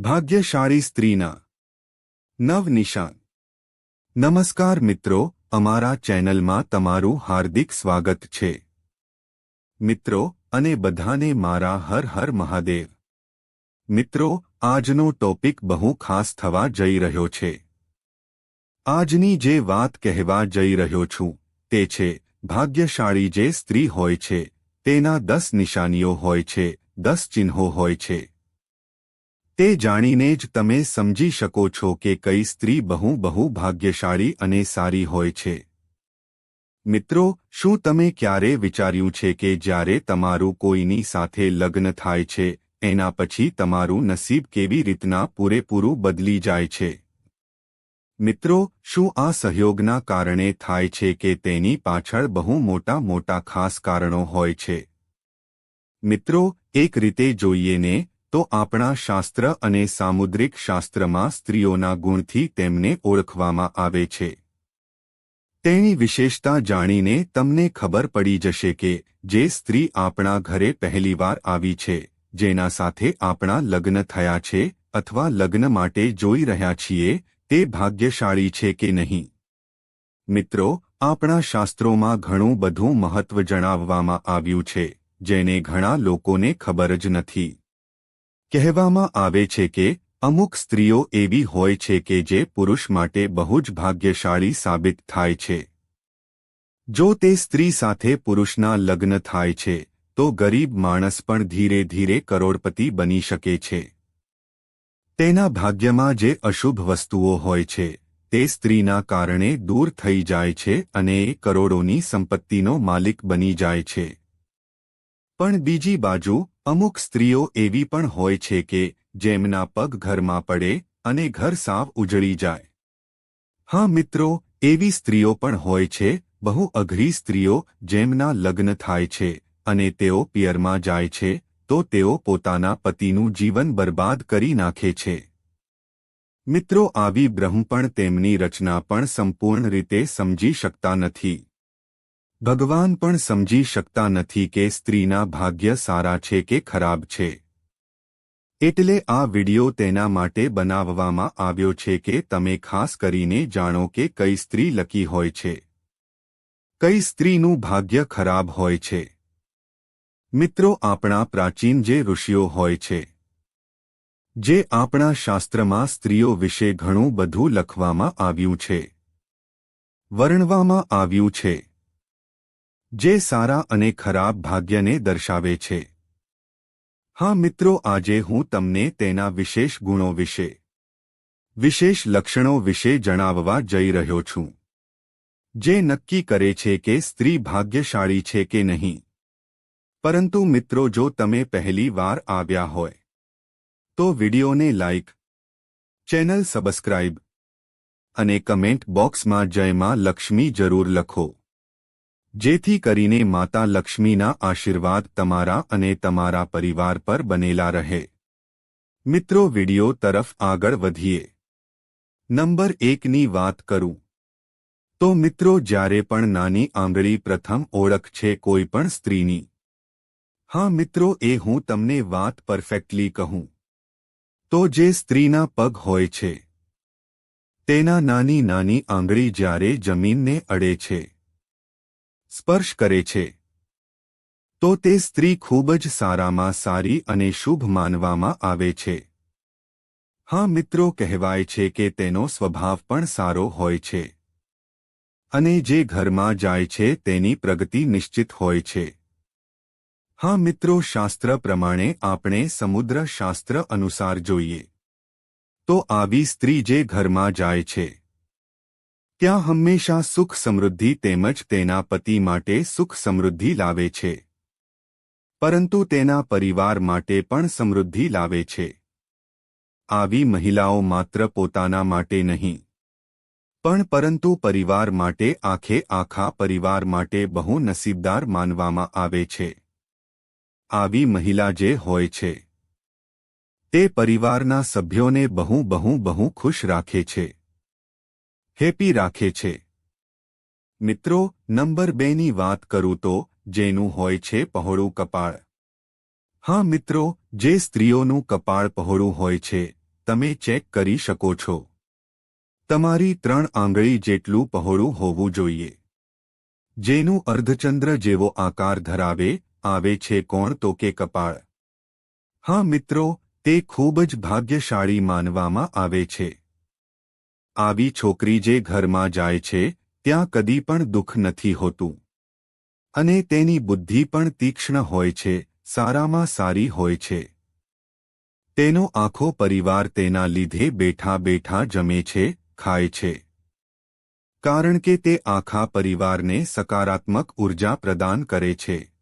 ભાગ્યશાળી સ્ત્રીના નવ નિશાન. નમસ્કાર મિત્રો, અમારા ચેનલમાં તમારું હાર્દિક સ્વાગત છે. મિત્રો, અને બધાને મારા હર હર મહાદેવ. મિત્રો, આજનો ટોપિક બહુ ખાસ થવા જઈ રહ્યો છે. આજની જે વાત કહેવા જઈ રહ્યો છું, તે છે, ભાગ્યશાળી જે સ્ત્રી હોય છે, તેના દસ નિશાનીઓ હોય છે, દસ ચિહ્નો હોય છે. તે જાણીને જ તમે સમજી શકો છો કે કઈ સ્ત્રી બહુ બહુ ભાગ્યશાળી અને સારી હોય છે. મિત્રો, શું તમે ક્યારે વિચાર્યું છે કે જ્યારે તમારું કોઈની સાથે લગ્ન થાય છે, એના પછી તમારું નસીબ કેવી રીતના પૂરેપૂરું બદલી જાય છે? મિત્રો, શું આ સહયોગના કારણે થાય છે કે તેની પાછળ બહુ મોટા મોટા ખાસ કારણો હોય છે? મિત્રો, એક રીતે જોઈએ ને તો આપણા શાસ્ત્ર અને સામુદ્રિક શાસ્ત્રમાં સ્ત્રીઓના ગુણથી તેમને ઓળખવામાં આવે છે. તેની વિશેષતા જાણીને તમને ખબર પડી જશે કે જે સ્ત્રી આપણા ઘરે પહેલીવાર આવી છે, જેના સાથે આપણા લગ્ન થયા છે અથવા લગ્ન માટે જોઈ રહ્યા છીએ, તે ભાગ્યશાળી છે કે નહીં. મિત્રો, આપણા શાસ્ત્રોમાં ઘણું બધું મહત્વ જણાવવામાં આવ્યું છે, જેને ઘણા લોકોને ખબર જ નથી. કહેવામાં આવે છે કે, અમુક સ્ત્રીઓ એવી હોય છે કે જે પુરુષ માટે બહુ જ ભાગ્યશાળી સાબિત થાય છે. જો તે સ્ત્રી સાથે પુરુષના લગ્ન થાય છે, તો ગરીબ માણસ પણ ધીરે ધીરે કરોડપતિ બની શકે છે. તેના ભાગ્યમાં જે અશુભ વસ્તુઓ હોય છે, તે સ્ત્રીના કારણે દૂર થઈ જાય છે અને એ કરોડોની સંપત્તિનો માલિક બની જાય છે. પણ બીજી બાજુ અમુક સ્ત્રીઓ એવી પણ હોય છે કે, જેમના પગ ઘરમાં પડે અને ઘર સાવ ઉજળી જાય. હા મિત્રો, એવી સ્ત્રીઓ પણ હોય છે, બહુ અઘરી સ્ત્રીઓ જેમના લગ્ન થાય છે અને તેઓ પિયરમાં જાય છે, તો તેઓ પોતાના પતિનું જીવન બરબાદ કરી નાખે છે. મિત્રો, આવી બ્રહ્મ પણ તેમની રચના પણ સંપૂર્ણ રીતે સમજી શકતા નથી. ભગવાન પણ સમજી શકતા નથી કે સ્ત્રીના ભાગ્ય સારા છે કે ખરાબ છે. એટલે આ વિડિયો તેના માટે બનાવવામાં આવ્યો છે કે તમે ખાસ કરીને જાણો કે કઈ સ્ત્રી લકી હોય છે. કઈ સ્ત્રીનું ભાગ્ય ખરાબ હોય છે. મિત્રો આપણા પ્રાચીન જે ઋષિઓ હોય છે. જે આપણા શાસ્ત્રમાં સ્ત્રીઓ વિશે ઘણું બધું લખવામાં આવ્યું છે. વર્ણવામાં આવ્યું છે. જે સારા અને ખરાબ ભાગ્યને દર્શાવે છે. હા મિત્રો, આજે હું તમને તેના વિશેષ ગુણો વિશે, વિશેષ લક્ષણો વિશે જણાવવા જઈ રહ્યો છું. જે નક્કી કરે છે કે સ્ત્રી ભાગ્યશાળી છે કે નહીં. પરંતુ મિત્રો, જો તમે પહેલી વાર આવ્યા હોય, તો વિડિયોને લાઇક ચેનલ સબસ્ક્રાઇબ અને કમેન્ટ બોક્સમાં જયમાં લક્ષ્મી જરૂર લખો. જેથી કરીને માતા લક્ષ્મીના આશીર્વાદ તમારા અને તમારા પરિવાર પર બનેલા રહે. મિત્રો, વિડિયો તરફ આગળ વધીએ. નંબર એકની વાત કરું. તો મિત્રો, જ્યારે પણ નાની આંગળી પ્રથમ ઓળખ છે કોઈ પણ સ્ત્રીની. હા મિત્રો, એ હું તમને વાત પરફેક્ટલી કહું. તો જે સ્ત્રીના પગ હોય છે. તેના નાની નાની આંગળી જ્યારે જમીનને અડે છે. સ્પર્શ કરે છે. તો તે સ્ત્રી ખૂબ જ સારામાં સારી અને શુભ માનવામાં આવે છે. હા, મિત્રો, કહેવાય છે કે તેનો સ્વભાવ પણ સારો હોય છે. અને જે ઘરમાં જાય છે, તેની પ્રગતિ નિશ્ચિત હોય છે. હા, મિત્રો, શાસ્ત્ર પ્રમાણે આપણે સમુદ્ર શાસ્ત્ર અનુસાર જોઈએ. તો આવી સ્ત્રી જે ઘરમાં જાય છે ત્યાં હંમેશા સુખ સમૃદ્ધિ તેમજ તેના પતિ માટે સુખ સમૃદ્ધિ લાવે છે. પરંતુ તેના પરિવાર માટે પણ સમૃદ્ધિ લાવે છે. આવી મહિલાઓ માત્ર પોતાના માટે નહીં. પણ પરંતુ પરિવાર માટે આખે આખા પરિવાર માટે બહુ નસીબદાર માનવામાં આવે છે. આવી મહિલા જે હોય છે, તે પરિવારના સભ્યોને બહુ બહુ બહુ ખુશ રાખે છે. હેપી રાખે છે. મિત્રો, નંબર બેની વાત કરું તો, જેનું હોય છે પહોળું કપાળ. હા, મિત્રો, જે સ્ત્રીઓનું કપાળ પહોળું હોય છે, તમે ચેક કરી શકો છો. તમારી ત્રણ આંગળી જેટલું પહોળું હોવું જોઈએ. જેનું અર્ધચંદ્ર જેવો આકાર ધરાવે, આવે છે કોણ તો કે કપાળ. હા, મિત્રો, તે ખૂબ જ ભાગ્યશાળી માનવામાં આવે છે. આવી છોકરી જે ઘરમાં જાય છે, ત્યાં કદી પણ દુઃખ નથી હોતું. અને તેની બુદ્ધિ પણ તીક્ષ્ણ હોય છે, સારામાં સારી હોય છે. તેનો આખો પરિવાર તેના લીધે બેઠા બેઠા જમે છે, ખાય છે. કારણ કે તે આખા પરિવારને સકારાત્મક ઊર્જા પ્રદાન કરે છે.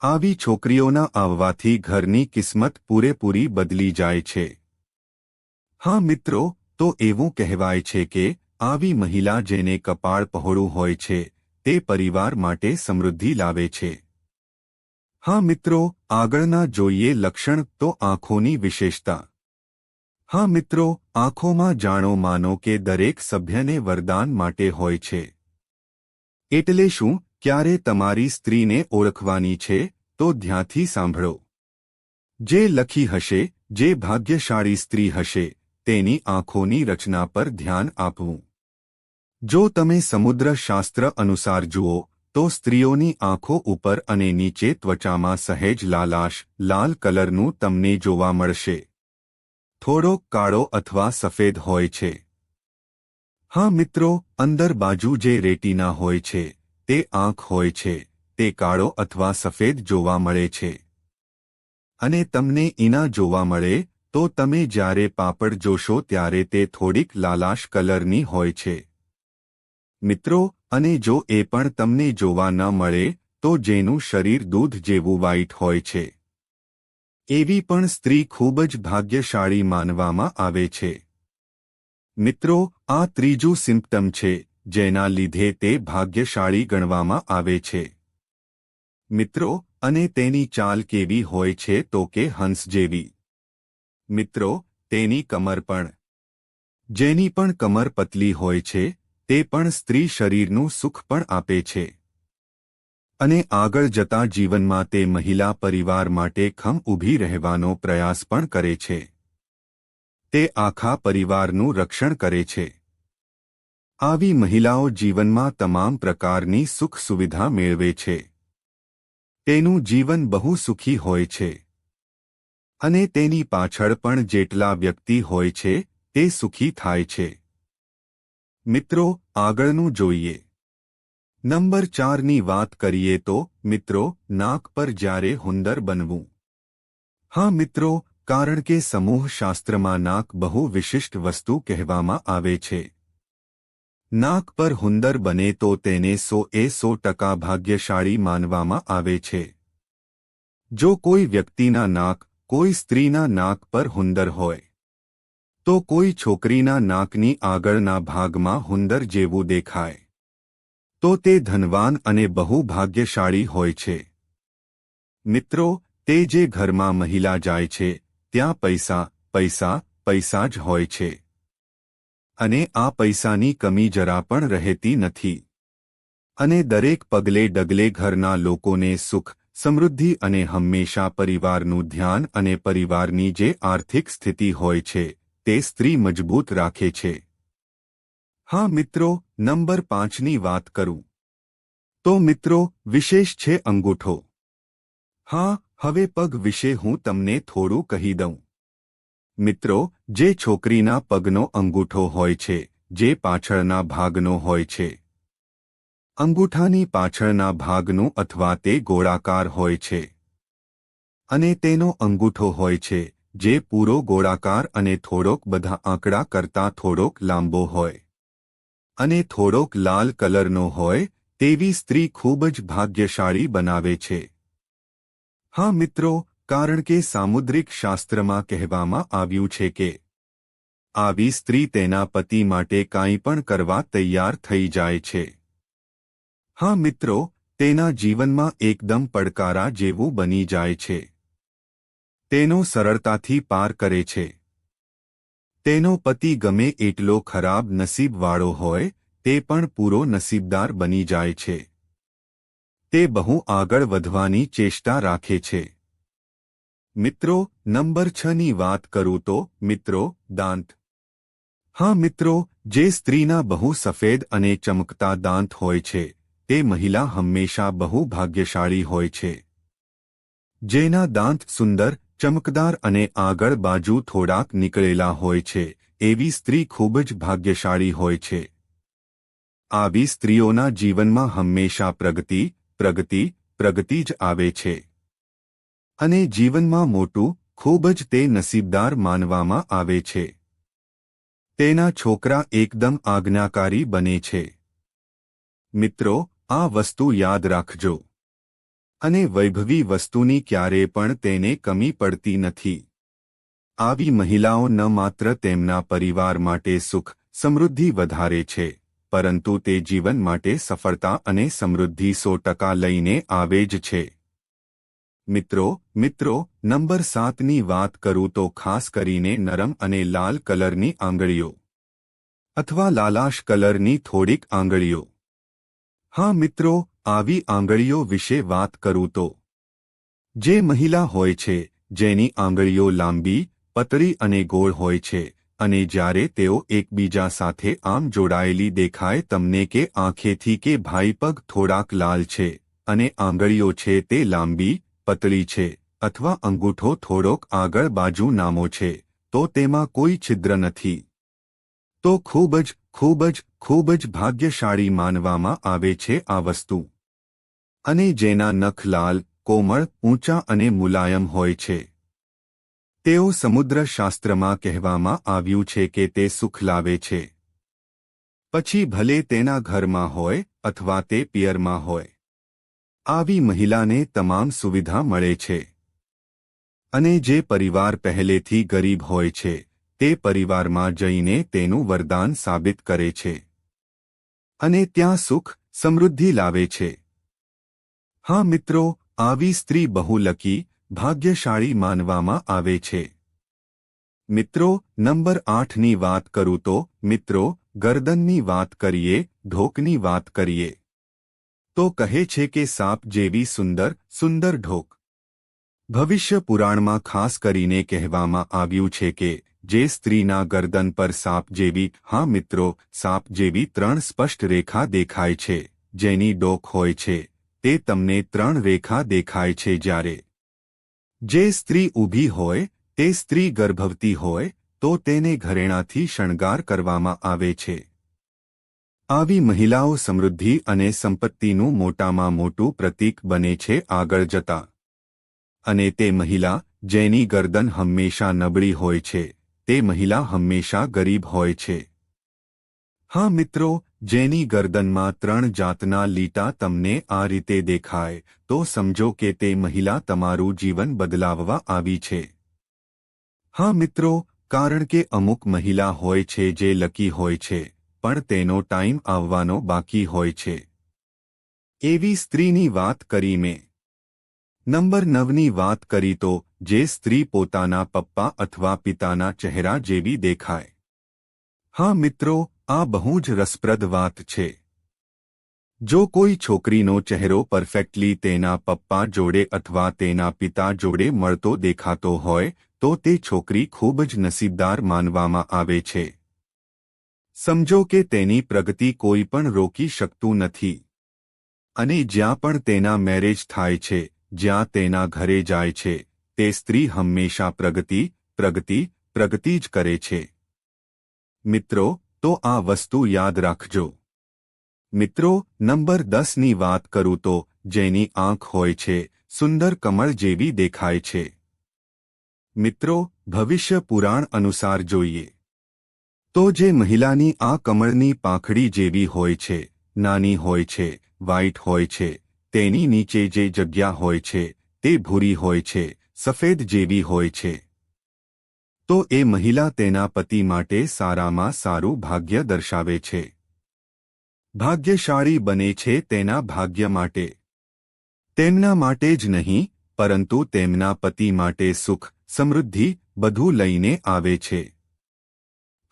આવી છોકરીઓના આવવાથી ઘરની કિસ્મત પૂરેપૂરી બદલી જાય છે. હા મિત્રો તો એવું કહેવાય છે કે, આવી મહિલા જેને કપાળ પહોળું હોય છે, તે પરિવાર માટે સમૃદ્ધિ લાવે છે. હા મિત્રો, આગળના જોઈએ લક્ષણ તો આંખોની વિશેષતા. હા મિત્રો, આંખોમાં જાણો માનો કે દરેક સભ્યને વરદાન માટે હોય છે. એટલે શું, ક્યારે તમારી સ્ત્રીને ઓળખવાની છે, તો ધ્યાનથી સાંભળો. જે લખી હશે, જે ભાગ્યશાળી સ્ત્રી હશે તેની આંખોની રચના પર ધ્યાન આપવું. જો તમે સમુદ્રશાસ્ત્ર અનુસાર જુઓ, તો સ્ત્રીઓની આંખો ઉપર અને નીચે ત્વચામાં સહેજ લાલાશ, લાલ કલરનું તમને જોવા મળશે. થોડોક કાળો અથવા સફેદ હોય છે. હા મિત્રો, અંદર બાજુ જે રેટીના હોય છે, તે આંખ હોય છે, તે કાળો અથવા સફેદ જોવા મળે છે. અને તમને ઈના જોવા મળે તો તમે જ્યારે પાપડ જોશો ત્યારે તે થોડીક લાલાશ કલરની હોય છે. મિત્રો, અને જો એ પણ તમને જોવા ન મળે, તો જેનું શરીર દૂધ જેવું વ્હાઇટ હોય છે. એવી પણ સ્ત્રી ખૂબ જ ભાગ્યશાળી માનવામાં આવે છે. મિત્રો, આ ત્રીજું સિમ્પટમ છે, જેના લીધે તે ભાગ્યશાળી ગણવામાં આવે છે. મિત્રો, અને તેની ચાલ કેવી હોય છે તો કે હંસ જેવી. મિત્રો, તેની કમર પણ. જેની પણ કમર પતલી હોય છે, તે પણ સ્ત્રી શરીરનું સુખ પણ આપે છે. અને આગળ જતા જીવનમાં તે મહિલા પરિવાર માટે ખમ ઊભી રહેવાનો પ્રયાસ પણ કરે છે. તે આખા પરિવારનું રક્ષણ કરે છે. આવી મહિલાઓ જીવનમાં તમામ પ્રકારની સુખ સુવિધા મેળવે છે. તેનું જીવન બહુ સુખી હોય છે. અને તેની પાછળ પણ જેટલા વ્યક્તિ હોય છે, તે સુખી થાય છે. મિત્રો, આગળનું જોઈએ. નંબર ચારની વાત કરીએ તો, મિત્રો, નાક પર જ્યારે હુંદર બનવું. હા, મિત્રો, કારણ કે સમૂહશાસ્ત્રમાં નાક બહુ વિશિષ્ટ વસ્તુ કહેવામાં આવે છે. નાક પર હુંદર બને તો તેને સો એ સો ટકા ભાગ્યશાળી માનવામાં આવે છે. જો કોઈ વ્યક્તિના નાક કોઈ સ્ત્રીના નાક પર હુંદર હોય, તો કોઈ છોકરીના નાકની આગળના ભાગમાં હુંદર જેવું દેખાય, તો તે ધનવાન અને બહુ ભાગ્યશાળી હોય છે. મિત્રો, તે જે ઘરમાં મહિલા જાય છે, ત્યાં પૈસા પૈસા પૈસા જ હોય છે. અને આ પૈસાની કમી જરા પણ રહેતી નથી. અને દરેક પગલે ડગલે ઘરના લોકોને સુખ સમૃદ્ધિ અને હંમેશા પરિવારનું ધ્યાન અને પરિવારની જે આર્થિક સ્થિતિ હોય છે, તે સ્ત્રી મજબૂત રાખે છે. હા મિત્રો, નંબર પાંચની વાત કરું. તો મિત્રો, વિશેષ છે અંગૂઠો. હા, હવે પગ વિશે હું તમને થોડું કહી દઉં. મિત્રો, જે છોકરીના પગનો અંગૂઠો હોય છે, જે પાછળના ભાગનો હોય છે અંગૂઠાની પાછળના ભાગનું અથવા તે ગોળાકાર હોય છે. અને તેનો અંગૂઠો હોય છે, જે પૂરો ગોળાકાર અને થોડોક બધા આંકડા કરતાં થોડોક લાંબો હોય. અને થોડોક લાલ કલરનો હોય, તેવી સ્ત્રી ખૂબ જ ભાગ્યશાળી બનાવે છે. હા મિત્રો, કારણ કે સામુદ્રિક શાસ્ત્રમાં કહેવામાં આવ્યું છે કે, આવી સ્ત્રી તેના પતિ માટે કાંઈ પણ કરવા તૈયાર થઈ જાય છે. હા મિત્રો, તેના જીવનમાં એકદમ પડકારા જેવું બની જાય છે. તેનો સરળતાથી પાર કરે છે. તેનો પતિ ગમે એટલો ખરાબ નસીબવાળો હોય, તે પણ પૂરો નસીબદાર બની જાય છે. તે બહુ આગળ વધવાની ચેષ્ટા રાખે છે. મિત્રો, નંબર છ ની વાત કરું તો, મિત્રો, દાંત. હા મિત્રો, જે સ્ત્રીના બહુ સફેદ અને ચમકતા દાંત હોય છે. તે મહિલા હંમેશા બહુ ભાગ્યશાળી હોય છે. જેના દાંત સુંદર, ચમકદાર અને આગળ બાજુ થોડાક નીકળેલા હોય છે, એવી સ્ત્રી ખૂબ જ ભાગ્યશાળી હોય છે. આવી સ્ત્રીઓના જીવનમાં હંમેશા પ્રગતિ પ્રગતિ પ્રગતિ જ આવે છે. અને જીવનમાં મોટું, ખૂબ જ તે નસીબદાર માનવામાં આવે છે. તેના છોકરા એકદમ આજ્ઞાકારી બને છે. મિત્રો આ વસ્તુ યાદ રાખજો. અને વૈભવી વસ્તુની ક્યારે પણ તેને કમી પડતી નથી. આવી મહિલાઓ ન માત્ર તેમના પરિવાર માટે સુખ, સમૃદ્ધિ વધારે છે, પરંતુ તે જીવન માટે સફળતા અને સમૃદ્ધિ સો ટકા લઈને આવે જ છે. મિત્રો મિત્રો, નંબર સાતની વાત કરું તો ખાસ કરીને નરમ અને લાલ કલરની આંગળીઓ. અથવા લાલાશ કલરની થોડીક આંગળીઓ. હા મિત્રો, આવી આંગળીઓ વિશે વાત કરું તો. જે મહિલા હોય છે, જેની આંગળીઓ લાંબી પતળી અને ગોળ હોય છે, અને જ્યારે તેઓ એકબીજા સાથે આમ જોડાયેલી દેખાય તમને કે આંખેથી કે ભાઈ પગ થોડાક લાલ છે, અને આંગળીઓ છે તે લાંબી પતળી છે, અથવા અંગૂઠો થોડોક આગળ બાજુ નામો છે, તો તેમાં કોઈ છિદ્ર નથી. તો ખૂબ જ ખૂબ જ ખૂબ જ ભાગ્યશાળી માનવામાં આવે છે આ વસ્તુ. અને જેના નખ લાલ, કોમળ, ઊંચા અને મુલાયમ હોય છે. તેઓ સમુદ્રશાસ્ત્રમાં કહેવામાં આવ્યું છે કે તે સુખ લાવે છે. પછી ભલે તેના ઘરમાં હોય અથવા તે પિયરમાં હોય, આવી મહિલાને તમામ સુવિધા મળે છે. અને જે પરિવાર પહેલેથી ગરીબ હોય છે. તે પરિવારમાં જઈને તેનું વરદાન સાબિત કરે છે. અને ત્યાં સુખ, સમૃદ્ધિ લાવે છે. હા મિત્રો, આવી સ્ત્રી બહુલકી, ભાગ્યશાળી માનવામાં આવે છે. મિત્રો, નંબર આઠની વાત કરું તો, મિત્રો, ગરદનની વાત કરીએ, ઢોકની વાત કરીએ. તો કહે છે કે સાપ જેવી સુંદર સુંદર ઢોક. ભવિષ્ય પુરાણમાં ખાસ કરીને કહેવામાં આવ્યું છે કે જે સ્ત્રીના ગરદન પર સાપ જેવી, હા મિત્રો, સાપ જેવી ત્રણ સ્પષ્ટ રેખા દેખાય છે, જેની ડોક હોય છે, તે તમને ત્રણ રેખા દેખાય છે જ્યારે જે સ્ત્રી ઊભી હોય, તે સ્ત્રી ગર્ભવતી હોય, તો તેને ઘરેણાથી શણગાર કરવામાં આવે છે. આવી મહિલાઓ સમૃદ્ધિ અને સંપત્તિનું મોટામાં મોટું પ્રતીક બને છે આગળ જતા. અને તે મહિલા, જેની ગરદન હંમેશા નબળી હોય છે. તે મહિલા હંમેશા ગરીબ હોય છે. હા મિત્રો, જેની ગરદનમાં ત્રણ જાતના લીટા તમને આ રીતે દેખાય, તો સમજો કે તે મહિલા તમારું જીવન બદલાવવા આવી છે. હા મિત્રો, કારણ કે અમુક મહિલા હોય છે જે લકી હોય છે, પણ તેનો ટાઈમ આવવાનો બાકી હોય છે. એવી સ્ત્રીની વાત કરી મેં. નંબર નવની વાત કરી તો જે સ્ત્રી પોતાના પપ્પા અથવા પિતાના ચહેરા જેવી દેખાય. હા મિત્રો, આ બહુ જ રસપ્રદ વાત છે. જો કોઈ છોકરીનો ચહેરો પરફેક્ટલી તેના પપ્પા જોડે અથવા તેના પિતા જોડે મળતો દેખાતો હોય, તો તે છોકરી ખૂબ જ નસીબદાર માનવામાં આવે છે. સમજો કે તેની પ્રગતિ કોઈ પણ રોકી શકતું નથી. અને જ્યાં પણ તેના મેરેજ થાય છે, જ્યાં તેના ઘરે જાય છે તે સ્ત્રી હંમેશા પ્રગતિ પ્રગતિ પ્રગતિ જ કરે છે. મિત્રો, તો આ વસ્તુ યાદ રાખજો. મિત્રો, નંબર દસની વાત કરું તો, જેની આંખ હોય છે, સુંદર કમળ જેવી દેખાય છે. મિત્રો, ભવિષ્ય પુરાણ અનુસાર જોઈએ. તો જે મહિલાની આ કમળની પાંખડી જેવી હોય છે, નાની હોય છે વ્હાઇટ હોય છે, તેની નીચે જે જગ્યા હોય છે, તે ભૂરી હોય છે સફેદ જેવી હોય છે. તો એ મહિલા તેના પતિ માટે સારામાં સારું ભાગ્ય દર્શાવે છે. ભાગ્યશાળી બને છે તેના ભાગ્ય માટે. તેમના માટે જ નહીં, પરંતુ તેમના પતિ માટે સુખ, સમૃદ્ધિ, બધું લઈને આવે છે.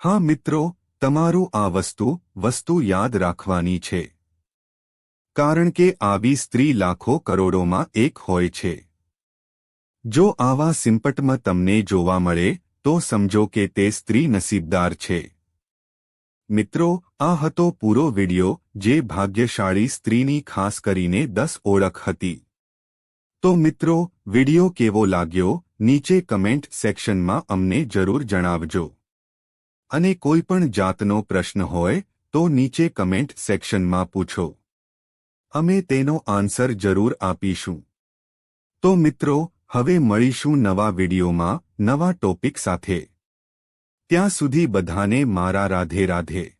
હા મિત્રો, તમારું આ વસ્તુ વસ્તુ યાદ રાખવાની છે. કારણ કે આવી સ્ત્રી લાખો કરોડોમાં એક હોય છે. જો આવા સિમ્પટમાં તમને જોવા મળે, તો સમજો કે તે સ્ત્રી નસીબદાર છે. મિત્રો, આ હતો પૂરો વિડિયો, જે ભાગ્યશાળી સ્ત્રીની ખાસ કરીને દસ ઓળખ હતી. તો મિત્રો, વિડિયો કેવો લાગ્યો? નીચે કમેન્ટ સેક્શનમાં અમને જરૂર જણાવજો. અને કોઈ પણ જાતનો પ્રશ્ન હોય, તો નીચે કમેન્ટ સેક્શનમાં પૂછો. અમે તેનો આન્સર જરૂર આપીશું. તો મિત્રો હવે મળીશું નવા વિડીયોમાં નવા ટોપિક સાથે. ત્યાં સુધી બધાને મારા રાધે રાધે.